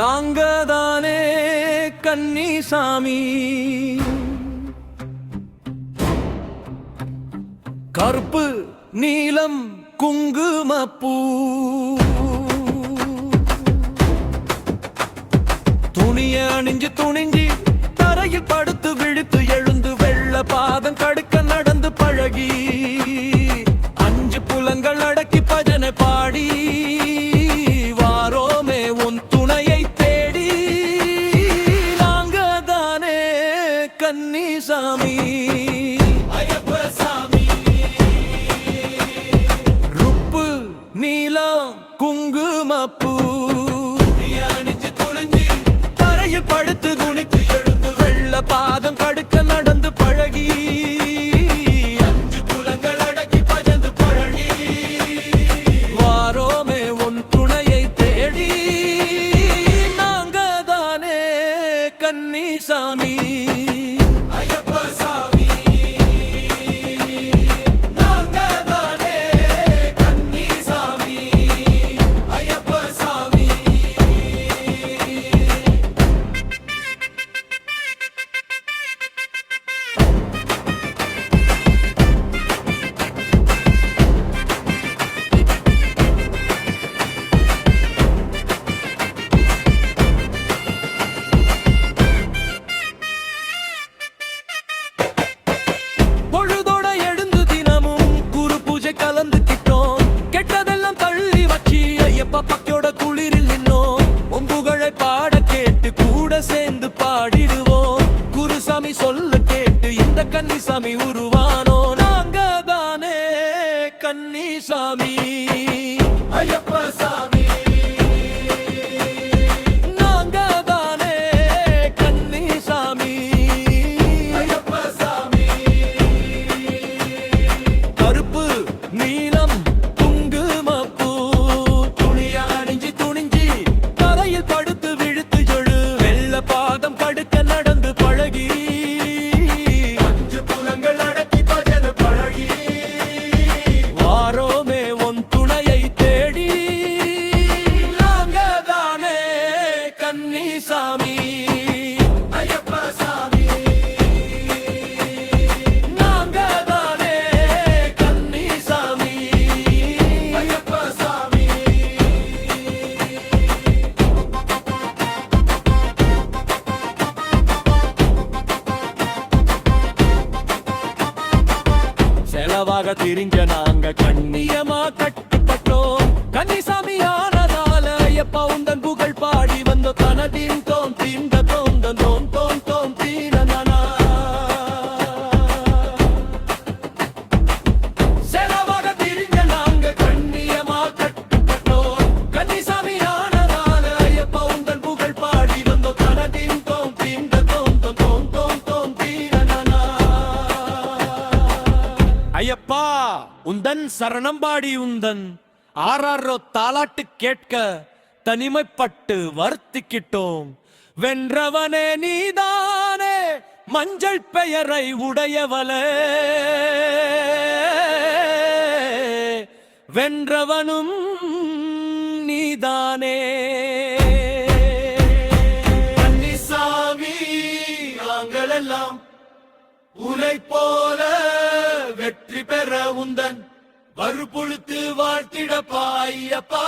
நாங்க தானே கன்னிசாமி. கருப்பு நீலம் குங்குமப்பூ துணிய அணிஞ்சு கண்ணீசாமி பப்பையோட குளிரில் நின்னோம். உன் புகழை பாட கேட்டு கூட சேர்ந்து பாடிடுவோம். குருசாமி சொல்ல கேட்டு இந்த கன்னிசாமி உரு சாமி. ஐயப்ப சாமி. நாங்க தானே கன்னி சாமி. செலவாக திரிஞ்ச நாங்க கண்ணியமா கட்ட ஐயப்பா உந்தன் சரணம்பாடி உந்தன். ஆறாரோ தாளாட்டு கேட்க தனிமைப்பட்டு வருத்திக்கிட்டோம். வென்றவனே நீதானே மஞ்சள் பெயரை உடையவளே. வென்றவனும் நீதானே. பன்னிசாமி நாங்களெல்லாம் உனை போல வெற்றி பெற உந்தன். வறுபொழுத்து வாழ்த்திடப்பா ஐயப்பா